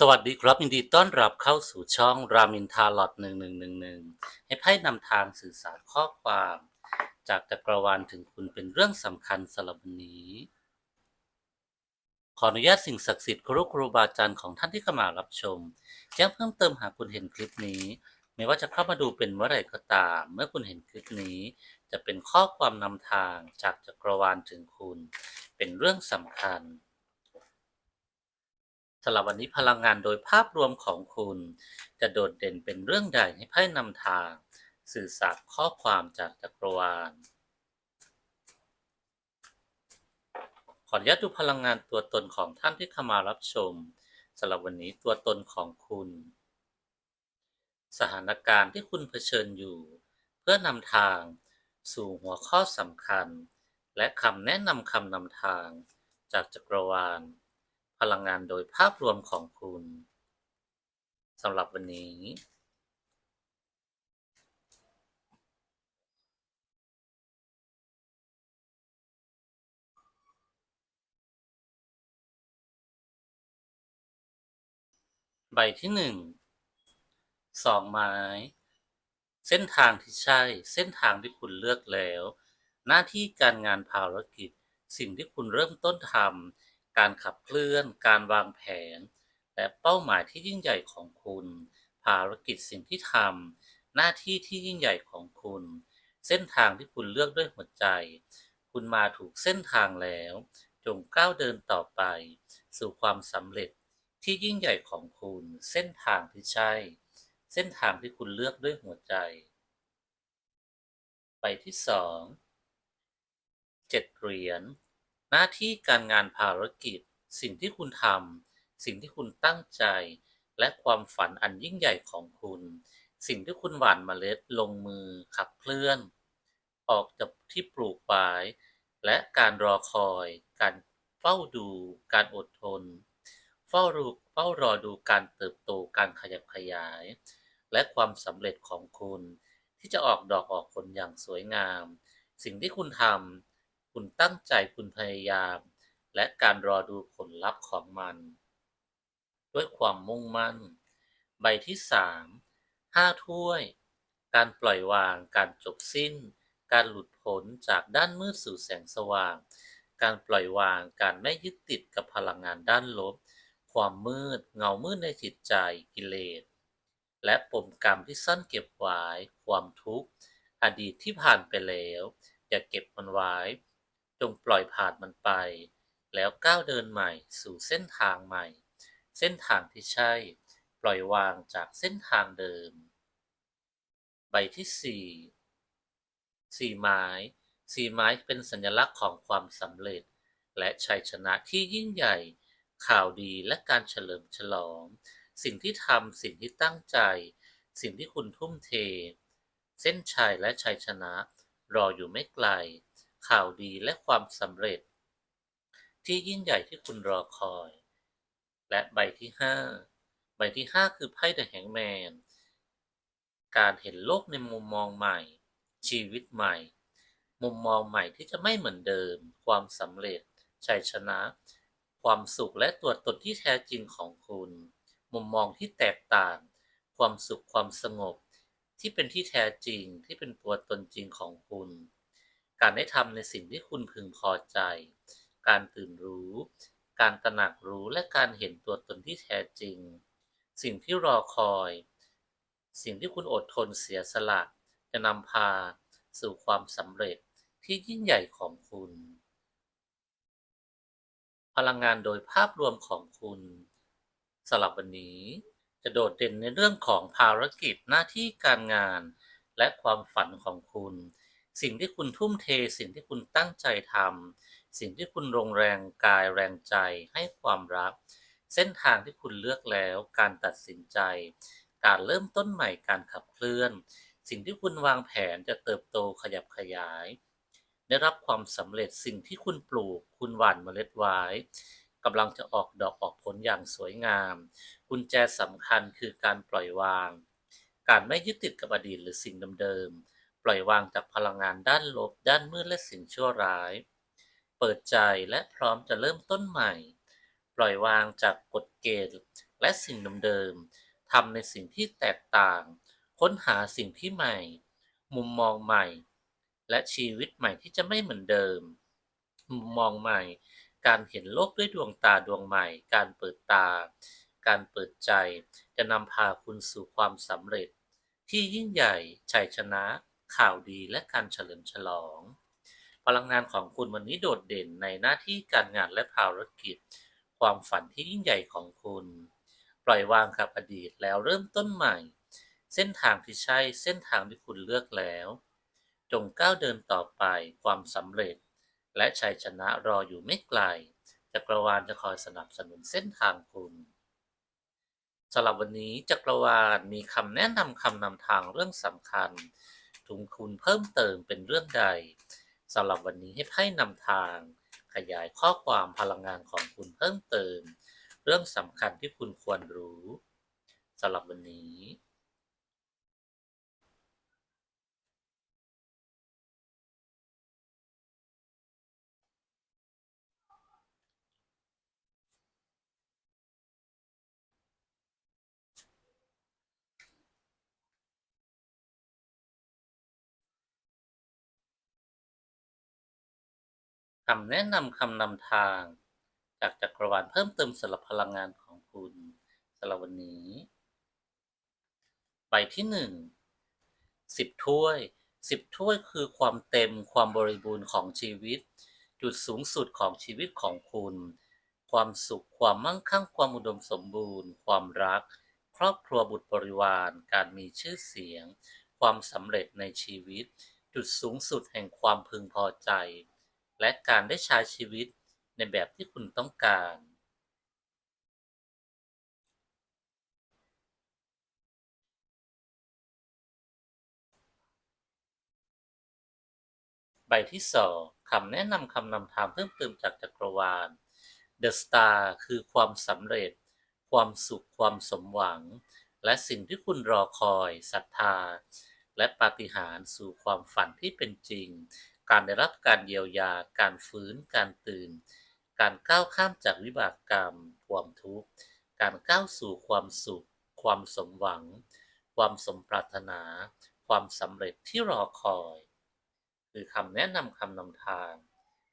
สวัสดีครับยินดีต้อนรับเข้าสู่ช่องรามินทาลอตหนึ่งหนึ่งหนึ่งหนึ่งให้ไพ่นำทางสื่อสารข้อความ จากจักรวาลถึงคุณเป็นเรื่องสำคัญสำหรับวันนี้ ขออนุญาตสิ่งศักดิ์สิทธิ์ครูครูบาอาจารย์ของท่านที่เข้ามารับชมแจ้งเพิ่มเติมหากคุณเห็นคลิปนี้ ไม่ว่าจะเข้ามาดูเป็นเมื่อไหร่ก็ตาม เมื่อคุณเห็นคลิปนี้ จะเป็นข้อความนำทางจากจักรวาลถึงคุณ เป็นเรื่องสำคัญ สำหรับวันนี้พลังงานโดยภาพรวมของคุณ จะโดดเด่นเป็นเรื่องใดให้ไพ่นำทาง สื่อสารข้อความจากจักรวาล ขออนุญาตดูพลังงานตัวตนของท่านที่เข้ามารับชมสำหรับวันนี้ตัวตนของคุณ สถานการณ์ที่คุณเผชิญอยู่ เพื่อนำทาง สู่หัวข้อสำคัญ และคำแนะนำคำนำทาง จากจักรวาล พลังงานโดยภาพรวมของคุณสำหรับวันนี้ ใบที่หนึ่งสองไม้ เส้นทางที่ใช่ เส้นทางที่คุณเลือกแล้ว หน้าที่การงานภารกิจ สิ่งที่คุณเริ่มต้นทำ การขับเคลื่อน การวางแผน และเป้าหมายที่ยิ่งใหญ่ของคุณ ภารกิจสิ่งที่ทำหน้าที่ที่ยิ่งใหญ่ของคุณ เส้นทางที่คุณเลือกด้วยหัวใจ คุณมาถูกเส้นทางแล้ว จงก้าวเดินต่อไป สู่ความสำเร็จที่ยิ่งใหญ่ของคุณ เส้นทางที่ใช่ เส้นทางที่คุณเลือกด้วยหัวใจ ไปที่สองเจ็ดเหรียญ น้าที่การงานภารกิจ สิ่งที่คุณทำสิ่งที่คุณตั้งใจ และความฝันอันยิ่งใหญ่ของคุณ สิ่งที่คุณหว่านเมล็ดลงมือขับเคลื่อน ออกจากที่ปลูกไว้และการรอคอย การเฝ้าดู การอดทน เฝ้ารูเฝ้ารอดูการเติบโตการขยับขยาย และความสำเร็จของคุณ ที่จะออกดอกออกผลอย่างสวยงาม สิ่งที่คุณทำ คุณตั้งใจคุณพยายาม และการรอดูผลลัพธ์ของมัน ด้วยความมุ่งมั่น ใบที่สามห้าถ้วย การปล่อยวาง การจบสิ้น การหลุดพ้นจากด้านมืดสู่แสงสว่าง การปล่อยวาง การไม่ยึดติดกับพลังงานด้านลบ ความมืด เงามืดในจิตใจ กิเลส และปมกรรมที่ซ่อนเก็บไว้ ความทุกข์ อดีตที่ผ่านไปแล้ว อย่าเก็บมันไว้ จงปล่อยผ่านมันไป แล้วก้าวเดินใหม่สู่เส้นทางใหม่ เส้นทางที่ใช่ ปล่อยวางจากเส้นทางเดิม ใบที่สี่สี่ไม้สี่ไม้เป็นสัญลักษณ์ของความสำเร็จ และชัยชนะที่ยิ่งใหญ่ ข่าวดีและการเฉลิมฉลอง สิ่งที่ทำสิ่งที่ตั้งใจ สิ่งที่คุณทุ่มเท เส้นชัยและชัยชนะ รออยู่ไม่ไกล ข่าวดีและความสำเร็จ ที่ยิ่งใหญ่ที่คุณรอคอย และใบที่ห้าใบที่ห้าคือไพ่เดอะแฮงแมนการเห็นโลกในมุมมองใหม่ ชีวิตใหม่ มุมมองใหม่ที่จะไม่เหมือนเดิม ความสำเร็จ ชัยชนะ ความสุขและตัวตนที่แท้จริงของคุณ มุมมองที่แตกต่าง ความสุขความสงบ ที่เป็นที่แท้จริงที่เป็นตัวตนจริงของคุณ การได้ทำในสิ่งที่คุณพึงพอใจ การตื่นรู้ การตระหนักรู้และการเห็นตัวตนที่แท้จริง สิ่งที่รอคอย สิ่งที่คุณอดทนเสียสละจะนำพาสู่ความสำเร็จที่ยิ่งใหญ่ของคุณ พลังงานโดยภาพรวมของคุณสำหรับวันนี้จะโดดเด่นในเรื่องของภารกิจหน้าที่การงาน และความฝันของคุณ สิ่งที่คุณทุ่มเท สิ่งที่คุณตั้งใจทำสิ่งที่คุณลงแรงกายแรงใจให้ความรัก เส้นทางที่คุณเลือกแล้ว การตัดสินใจ การเริ่มต้นใหม่การขับเคลื่อน สิ่งที่คุณวางแผนจะเติบโตขยับขยาย ได้รับความสำเร็จสิ่งที่คุณปลูก คุณหว่านเมล็ดไว้กำลังจะออกดอกออกผลอย่างสวยงามกุญแจสำคัญคือการปล่อยวาง การไม่ยึดติดกับอดีตหรือสิ่งเดิมๆ ปล่อยวางจากพลังงานด้านลบ ด้านมืดและสิ่งชั่วร้าย เปิดใจและพร้อมจะเริ่มต้นใหม่ ปล่อยวางจากกฎเกณฑ์และสิ่งเดิมๆทำในสิ่งที่แตกต่าง ค้นหาสิ่งที่ใหม่ มุมมองใหม่ และชีวิตใหม่ที่จะไม่เหมือนเดิม มุมมองใหม่ การเห็นโลกด้วยดวงตาดวงใหม่ การเปิดตา การเปิดใจ จะนำพาคุณสู่ความสำเร็จ ที่ยิ่งใหญ่ชัยชนะ ข่าวดีและการเฉลิมฉลอง พลังงานของคุณวันนี้โดดเด่นในหน้าที่การงานและภารกิจ ความฝันที่ยิ่งใหญ่ของคุณ ปล่อยวางกับอดีตแล้วเริ่มต้นใหม่ เส้นทางที่ใช่เส้นทางที่คุณเลือกแล้ว จงก้าวเดินต่อไปความสำเร็จ และชัยชนะรออยู่ไม่ไกลจักรวาลจะคอยสนับสนุนเส้นทางคุณสำหรับวันนี้จักรวาลมีคำแนะนำคำนำทางเรื่องสำคัญ ทุนคุณเพิ่มเติมเป็นเรื่องใดสำหรับวันนี้ให้ไพ่นำทาง ขยายข้อความพลังงานของคุณเพิ่มเติม เรื่องสำคัญที่คุณควรรู้สำหรับวันนี้ คำแนะนำคำนำทาง จากจักรวาลเพิ่มเติมสำหรับพลังงานของคุณสำหรับวันนี้ ใบที่หนึ่งสิบถ้วยสิบถ้วยคือความเต็มความบริบูรณ์ของชีวิต จุดสูงสุดของชีวิตของคุณ ความสุขความมั่งคั่งความอุดมสมบูรณ์ ความรัก ครอบครัวบุตรบริวาร การมีชื่อเสียง ความสำเร็จในชีวิต จุดสูงสุดแห่งความพึงพอใจ และการได้ใช้ชีวิตในแบบที่คุณต้องการ ใบที่สองคำแนะนำคำนำทางเพิ่มเติมจากจักรวาล The Star คือความสำเร็จ ความสุข ความสมหวัง และสิ่งที่คุณรอคอยศรัทธา และปาฏิหาริย์สู่ความฝันที่เป็นจริง การได้รับการเยียวยา การฟื้น การตื่น การก้าวข้ามจากวิบากกรรม ความทุกข์ การก้าวสู่ความสุข ความสมหวัง ความสมปรารถนา ความสำเร็จที่รอคอย คือคำแนะนำคำนำทาง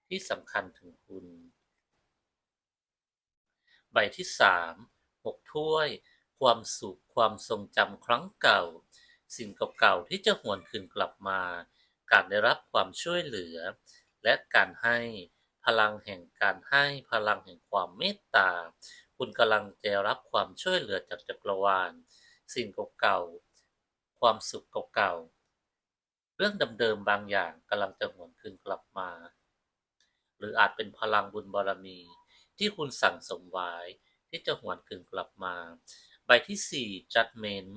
ที่สำคัญถึงคุณ ใบที่สามหกถ้วย ความสุข ความทรงจำครั้งเก่า สิ่งเก่าๆที่จะหวนคืนกลับมา การได้รับความช่วยเหลือ และการให้พลังแห่งการให้พลังแห่งความเมตตา คุณกำลังจะรับความช่วยเหลือจากจักรวาล สิ่งเก่าๆความสุขเก่าๆเรื่องเดิมๆบางอย่างกำลังจะหวนคืนกลับมา หรืออาจเป็นพลังบุญบารมี ที่คุณสั่งสมไว้ที่จะหวนคืนกลับมา ใบที่ 4 judgment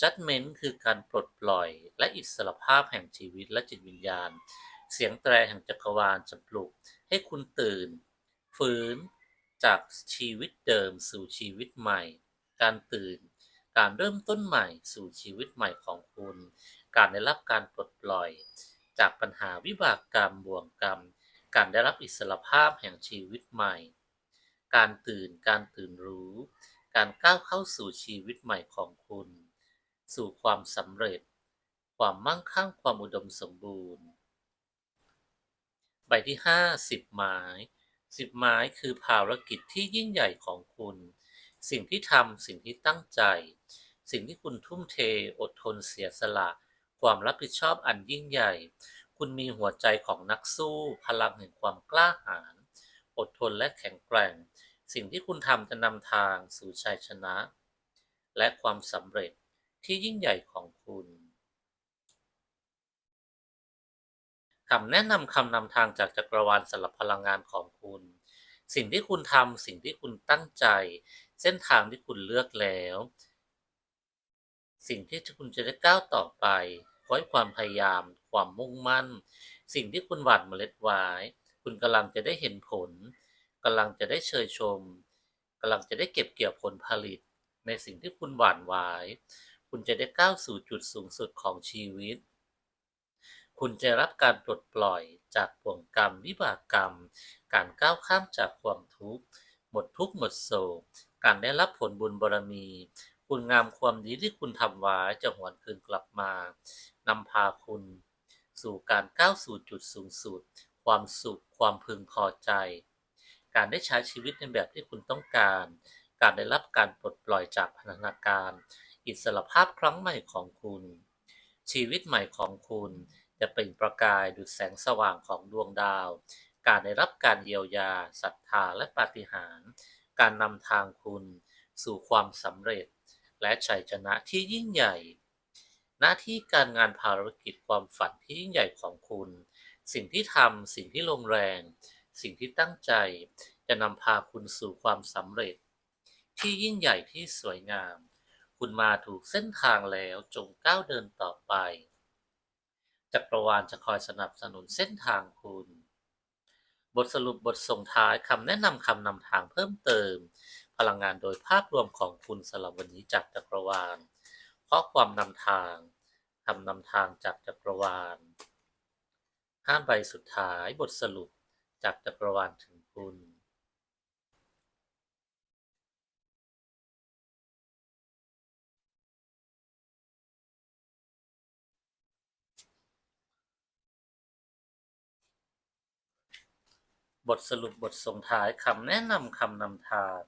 judgment คือการปลดปล่อยและอิสรภาพแห่งชีวิตและจิตวิญญาณ เสียงแตรแห่งจักรวาลจะปลุกให้คุณตื่น ฟื้นจากชีวิตเดิมสู่ชีวิตใหม่ การตื่น การเริ่มต้นใหม่สู่ชีวิตใหม่ของคุณ การได้รับการปลดปล่อย จากปัญหาวิบากกรรมบ่วงกรรม การได้รับอิสรภาพแห่งชีวิตใหม่ การตื่น การตื่นรู้ การก้าวเข้าสู่ชีวิตใหม่ของคุณ สู่ความสำเร็จ ความมั่งคั่งความอุดมสมบูรณ์ ใบที่ห้าสิบไม้สิบไม้คือภารกิจที่ยิ่งใหญ่ของคุณ สิ่งที่ทำสิ่งที่ตั้งใจ สิ่งที่คุณทุ่มเท อดทนเสียสละ ความรับผิดชอบอันยิ่งใหญ่ คุณมีหัวใจของนักสู้ พลังแห่งความกล้าหาญอดทนและแข็งแกร่ง สิ่งที่คุณทำจะนำทางสู่ชัยชนะ และความสำเร็จ ที่ยิ่งใหญ่ของคุณคำแนะนำคำนำทางจากจักรวาลสำหรับพลังงานของคุณ สิ่งที่คุณทำสิ่งที่คุณตั้งใจ เส้นทางที่คุณเลือกแล้ว สิ่งที่คุณจะได้ก้าวต่อไปคอยความพยายาม ความมุ่งมั่น สิ่งที่คุณหว่านเมล็ดไว้ คุณกำลังจะได้เห็นผลกำลังจะได้เชยชมกำลังจะได้เก็บเกี่ยวผลผลิต ในสิ่งที่คุณหว่านไว้ คุณจะได้ก้าวสู่จุดสูงสุดของชีวิต คุณจะรับการปลดปล่อยจากบ่วงกรรม วิบากกรรม การก้าวข้ามจากความทุกข์ หมดทุกข์หมดโศก การได้รับผลบุญบารมี คุณงามความดีที่คุณทำไว้จะหวนคืนกลับมานำพาคุณ สู่การก้าวสู่จุดสูงสุด ความสุข ความพึงพอใจ การได้ใช้ชีวิตในแบบที่คุณต้องการ การได้รับการปลดปล่อยจากพันธนาการ อิสรภาพครั้งใหม่ของคุณ ชีวิตใหม่ของคุณจะเป็นประกายดุจแสงสว่างของดวงดาว การได้รับการเยียวยาศรัทธาและปาฏิหาริย์การนำทางคุณสู่ความสำเร็จ และชัยชนะที่ยิ่งใหญ่ หน้าที่การงานภารกิจความฝันที่ยิ่งใหญ่ของคุณ สิ่งที่ทำสิ่งที่ลงแรง สิ่งที่ตั้งใจ จะนำพาคุณสู่ความสำเร็จ ที่ยิ่งใหญ่ที่สวยงาม คุณมาถูกเส้นทางแล้วจงก้าวเดินต่อไป จักรวาลจะคอยสนับสนุนเส้นทางคุณ บทสรุปบทส่งท้ายคำแนะนำคำนำทางเพิ่มเติม พลังงานโดยภาพรวมของคุณสำหรับวันนี้จากจักรวาลเพราะความนำทางคำนำทางจากจักรวาลห้าใบสุดท้ายบทสรุปจากจักรวาลถึงคุณ บทสรุปบทส่งท้ายคำแนะนำคำนำทาง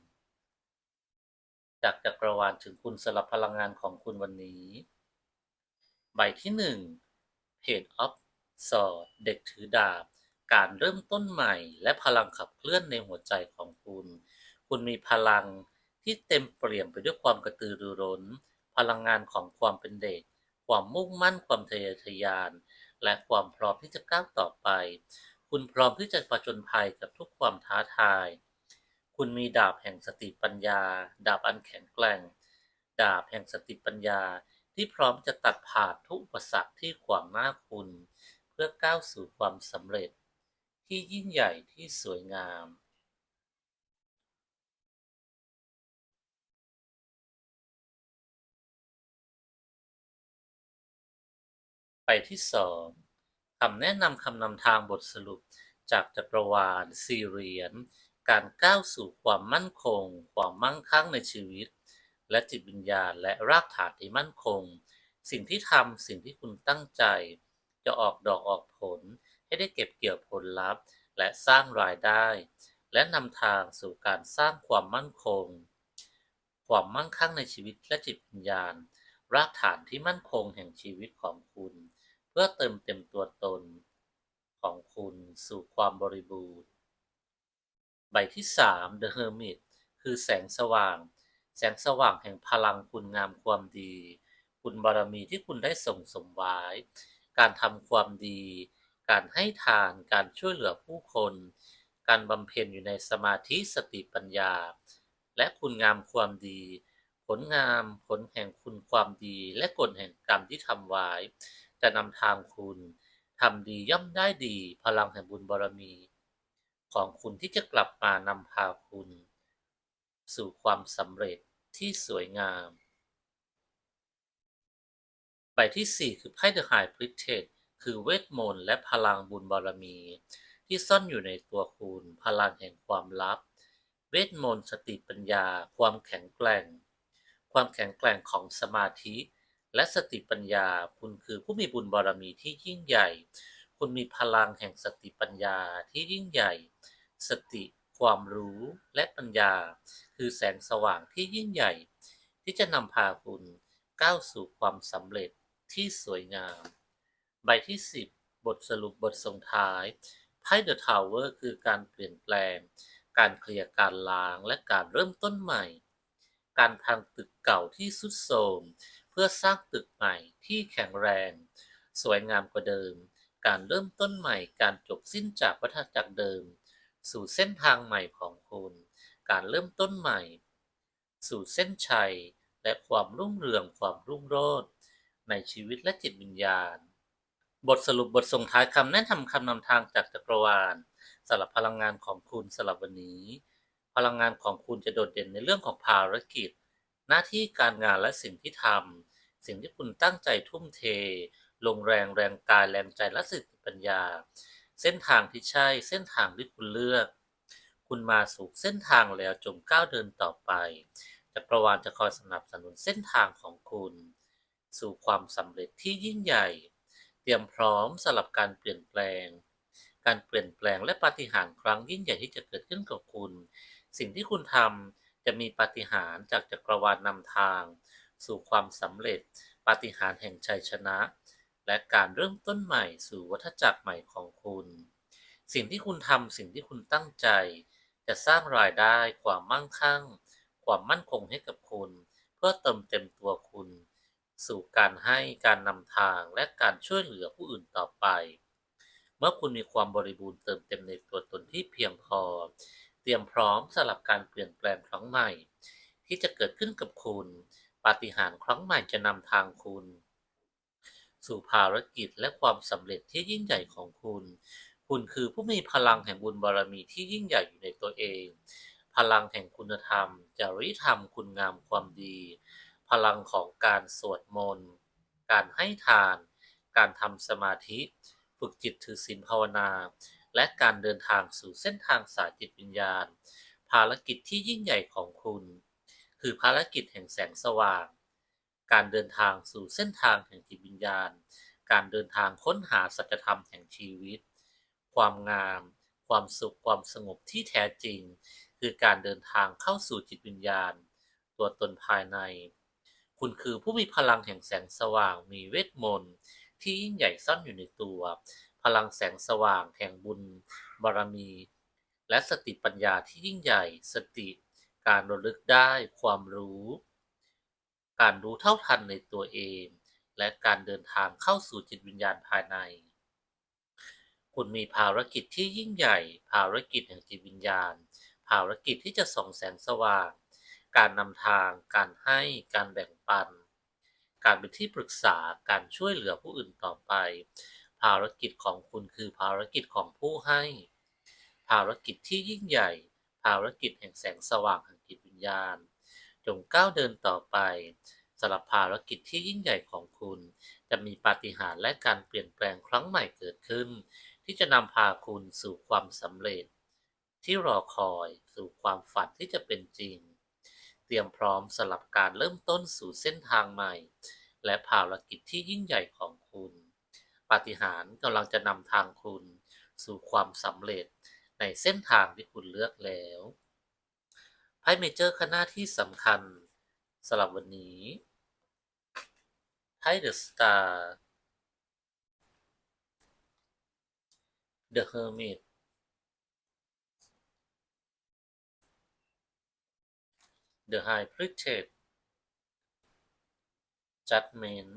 จากจักรวาลถึงคุณสลับพลังงานของคุณวันนี้ ใบที่หนึ่ง Page of Swords เด็กถือดาบ การเริ่มต้นใหม่และพลังขับเคลื่อนในหัวใจของคุณ คุณมีพลังที่เต็มเปี่ยมไปด้วยความกระตือรือร้น พลังงานของความเป็นเด็ก ความมุ่งมั่นความทะเยอทะยาน และความพร้อมที่จะก้าวต่อไป คุณพร้อมที่จะประจนภัยกับทุกความท้าทาย คุณมีดาบแห่งสติปัญญา ดาบอันแข็งแกร่ง ดาบแห่งสติปัญญาที่พร้อมจะตัดผ่านทุกอุปสรรคที่ขวางหน้าคุณ เพื่อก้าวสู่ความสำเร็จ ที่ยิ่งใหญ่ที่สวยงามไปที่สอง คำแนะนำคำนำทางบทสรุป จากจักรวาลสี่เรียญการก้าวสู่ความมั่นคง ความมั่งคั่งในชีวิต และจิตวิญญาณและรากฐานที่มั่นคง สิ่งที่ทำสิ่งที่คุณตั้งใจ จะออกดอกออกผล ให้ได้เก็บเกี่ยวผลลัพธ์ และสร้างรายได้ และนำทางสู่การสร้างความมั่นคง ความมั่งคั่งในชีวิตและจิตวิญญาณ รากฐานที่มั่นคงแห่งชีวิตของคุณ เพื่อเติมเต็มตัวตนของคุณสู่ความบริบูรณ์ ใบที่ 3 The Hermit คือแสงสว่าง แสงสว่างแห่งพลังคุณงามความดี คุณบารมีที่คุณได้ส่งสมไว้ การทำความดี การให้ทาน การช่วยเหลือผู้คน การบำเพ็ญอยู่ในสมาธิสติปัญญา และคุณงามความดี ผลงามผลแห่งคุณความดี และกฎแห่งกรรมที่ทำไว้ จะนำทางคุณทำดีย่อมได้ดีพลังแห่งบุญบารมี ของคุณที่จะกลับมานำพาคุณ สู่ความสำเร็จที่สวยงาม ใบที่ 4 คือไพ่ The High Priestess คือเวทมนต์และพลังบุญบารมี ที่ซ่อนอยู่ในตัวคุณ พลังแห่งความลับ เวทมนต์สติปัญญา ความแข็งแกร่ง ความแข็งแกร่งของสมาธิ และสติปัญญา คุณคือผู้มีบุญบารมีที่ยิ่งใหญ่ คุณมีพลังแห่งสติปัญญาที่ยิ่งใหญ่ สติความรู้และปัญญา คือแสงสว่างที่ยิ่งใหญ่ ที่จะนำพาคุณก้าวสู่ความสำเร็จที่สวยงาม ใบที่ 10 บทสรุปบทส่งท้ายไพ่ The Tower คือการเปลี่ยนแปลง การเคลียร์การล้างและการเริ่มต้นใหม่ การพังตึกเก่าที่สุดโทรม เพื่อสร้างตึกใหม่ที่แข็งแรง สวยงามกว่าเดิม การเริ่มต้นใหม่การจบสิ้นจากวัฏจักรเดิม สู่เส้นทางใหม่ของคุณ การเริ่มต้นใหม่ สู่เส้นชัย และความรุ่งเรืองความรุ่งโรจน์ในชีวิตและจิตวิญญาณ บทสรุปบทส่งท้ายคำแนะนำคำนำทางจากจักรวาลสำหรับพลังงานของคุณสำหรับวันนี้ พลังงานของคุณจะโดดเด่นในเรื่องของภารกิจ หน้าที่การงานและสิ่งที่ทำสิ่งที่คุณตั้งใจทุ่มเท ลงแรงแรงกายแรงใจและสติปัญญา เส้นทางที่ใช่เส้นทางที่คุณเลือก คุณมาสู่เส้นทางแล้วจงก้าวเดินต่อไปจักรวาลจะคอยสนับสนุนเส้นทางของคุณ สู่ความสำเร็จที่ยิ่งใหญ่ เตรียมพร้อมสำหรับการเปลี่ยนแปลง การเปลี่ยนแปลงและปาฏิหาริย์ครั้งยิ่งใหญ่ที่จะเกิดขึ้นกับคุณ สิ่งที่คุณทำ จะมีปาฏิหาริย์จากจักรวาลนำทาง สู่ความสำเร็จปาฏิหาริย์แห่งชัยชนะ และการเริ่มต้นใหม่สู่วัฏจักรใหม่ของคุณ สิ่งที่คุณทำสิ่งที่คุณตั้งใจ จะสร้างรายได้ความมั่งคั่ง ความมั่นคงให้กับคุณ เพื่อเติมเต็มตัวคุณ สู่การให้การนำทางและการช่วยเหลือผู้อื่นต่อไป เมื่อคุณมีความบริบูรณ์เติมเต็มในตัวตนที่เพียงพอ เตรียมพร้อมสำหรับการเปลี่ยนแปลงครั้งใหม่ ที่จะเกิดขึ้นกับคุณ ปาฏิหาริย์ครั้งใหม่จะนำทางคุณ สู่ภารกิจและความสำเร็จที่ยิ่งใหญ่ของคุณ คุณคือผู้มีพลังแห่งบุญบารมีที่ยิ่งใหญ่อยู่ในตัวเอง พลังแห่งคุณธรรม จริยธรรมคุณงามความดี พลังของการสวดมนต์ การให้ทาน การทำสมาธิ ฝึกจิตถือศีลภาวนา และการเดินทางสู่เส้นทางสายจิตวิญญาณ ภารกิจที่ยิ่งใหญ่ของคุณ คือภารกิจแห่งแสงสว่าง การเดินทางสู่เส้นทางแห่งจิตวิญญาณ การเดินทางค้นหาสัจธรรมแห่งชีวิต ความงาม ความสุขความสงบที่แท้จริง คือการเดินทางเข้าสู่จิตวิญญาณ ตัวตนภายใน คุณคือผู้มีพลังแห่งแสงสว่างมีเวทมนต์ที่ยิ่งใหญ่ซ่อนอยู่ในตัว พลังแสงสว่างแห่งบุญบารมี และสติปัญญาที่ยิ่งใหญ่ สติการระลึกได้ความรู้ การรู้เท่าทันในตัวเอง และการเดินทางเข้าสู่จิตวิญญาณภายใน คุณมีภารกิจที่ยิ่งใหญ่ ภารกิจแห่งจิตวิญญาณ ภารกิจที่จะส่องแสงสว่าง การนำทาง การให้ การแบ่งปัน การเป็นที่ปรึกษา การช่วยเหลือผู้อื่นต่อไป ภารกิจของคุณคือภารกิจของผู้ให้ ภารกิจที่ยิ่งใหญ่ ภารกิจแห่งแสงสว่างแห่งจิตวิญญาณ จงก้าวเดินต่อไปสำหรับภารกิจที่ยิ่งใหญ่ของคุณ จะมีปาฏิหาริย์และการเปลี่ยนแปลงครั้งใหม่เกิดขึ้น ที่จะนำพาคุณสู่ความสำเร็จ ที่รอคอยสู่ความฝันที่จะเป็นจริง เตรียมพร้อมสำหรับการเริ่มต้นสู่เส้นทางใหม่ และภารกิจที่ยิ่งใหญ่ของคุณ ปาฏิหาริย์กำลังจะนำทางคุณสู่ความสำเร็จในเส้นทางที่คุณเลือกแล้วไพ่เมเจอร์คณะที่สำคัญสำหรับวันนี้ไพ่เดอะสตาร์ The Hermit The High Priestess Judgment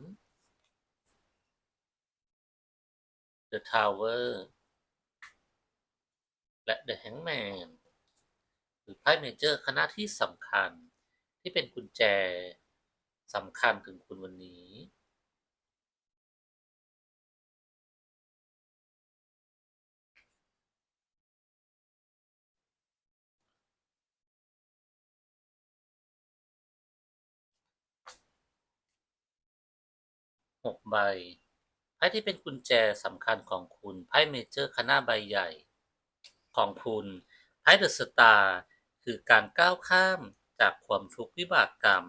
The Tower และ The Hangman หรือไพ่เมเจอร์คณะที่สำคัญที่เป็นกุญแจสำคัญถึงคุณวันนี้หกใบ พ่ที่เป็นกุญแจสำคัญของคุณไพ่เมเจอร์คณะใบใหญ่ของคุณไพ่เดอะสตาร์คือการก้าวข้ามจากความทุกข์วิบากกรรม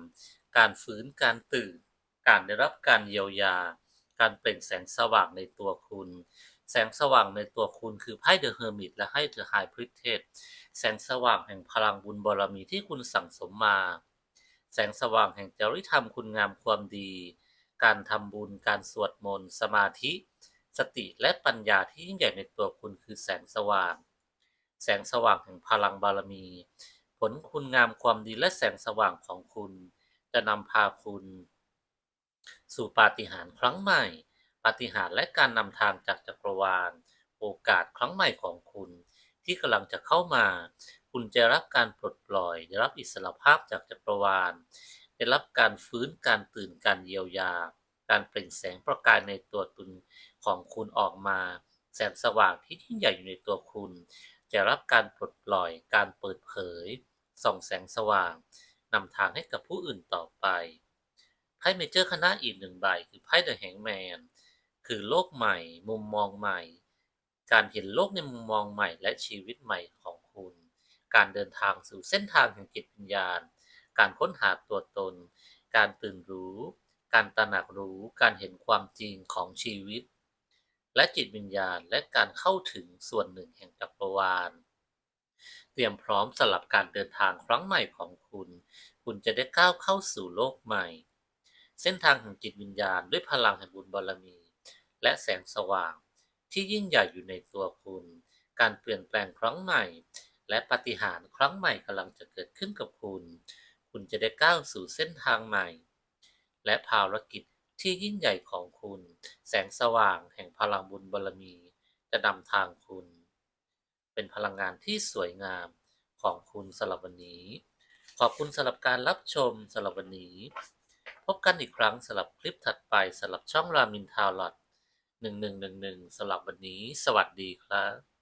การฟื้นการตื่น การได้รับการเยียวยา การเปล่งแสงสว่างในตัวคุณ แสงสว่างในตัวคุณคือไพ่เดอะเฮอร์มิตและให้เดอะไฮพริเทสแสงสว่างแห่งพลังบุญบารมีที่คุณสั่งสมมา แสงสว่างแห่งจริยธรรมคุณงามความดี การทำบุญ การสวดมนต์ สมาธิ สติและปัญญาที่ยิ่งใหญ่ในตัวคุณคือแสงสว่าง แสงสว่างแห่งพลังบารมี ผลคุณงามความดีและแสงสว่างของคุณ จะนำพาคุณ สู่ปาฏิหาริย์ครั้งใหม่ ปาฏิหาริย์และการนำทางจากจักรวาล โอกาสครั้งใหม่ของคุณ ที่กำลังจะเข้ามา คุณจะรับการปลดปล่อยได้รับอิสรภาพจากจักรวาล ได้รับการฟื้นการตื่นการเยียวยา การเปล่งแสงประกายในตัวตนของคุณออกมา แสงสว่างที่ยิ่งใหญ่อยู่ในตัวคุณ จะรับการปลดปล่อยการเปิดเผย ส่องแสงสว่างนำทางให้กับผู้อื่นต่อไปไพ่เมเจอร์คณะอีกหนึ่งใบคือไพ่เดอะแฮงแมนคือโลกใหม่ มุมมองใหม่ การเห็นโลกในมุมมองใหม่และชีวิตใหม่ของคุณ การเดินทางสู่เส้นทางแห่งจิตวิญญาณ การค้นหาตัวตน การตื่นรู้ การตระหนักรู้ การเห็นความจริงของชีวิต และจิตวิญญาณและการเข้าถึงส่วนหนึ่งแห่งจักรวาล เตรียมพร้อมสำหรับการเดินทางครั้งใหม่ของคุณ คุณจะได้ก้าวเข้าสู่โลกใหม่ เส้นทางแห่งจิตวิญญาณด้วยพลังแห่งบุญบารมี และแสงสว่างที่ยิ่งใหญ่อยู่ในตัวคุณ การเปลี่ยนแปลงครั้งใหม่ และปาฏิหาริย์ครั้งใหม่กำลังจะเกิดขึ้นกับคุณ คุณจะได้ก้าวสู่เส้นทางใหม่ และภารกิจที่ยิ่งใหญ่ของคุณ แสงสว่างแห่งพลังบุญบารมี จะนำทางคุณ เป็นพลังงานที่สวยงามของคุณสำหรับวันนี้ ขอบคุณสำหรับการรับชมสำหรับวันนี้ พบกันอีกครั้งสำหรับคลิปถัดไปสำหรับช่องรามินทาวลอด1111สำหรับวันนี้ สวัสดีครับ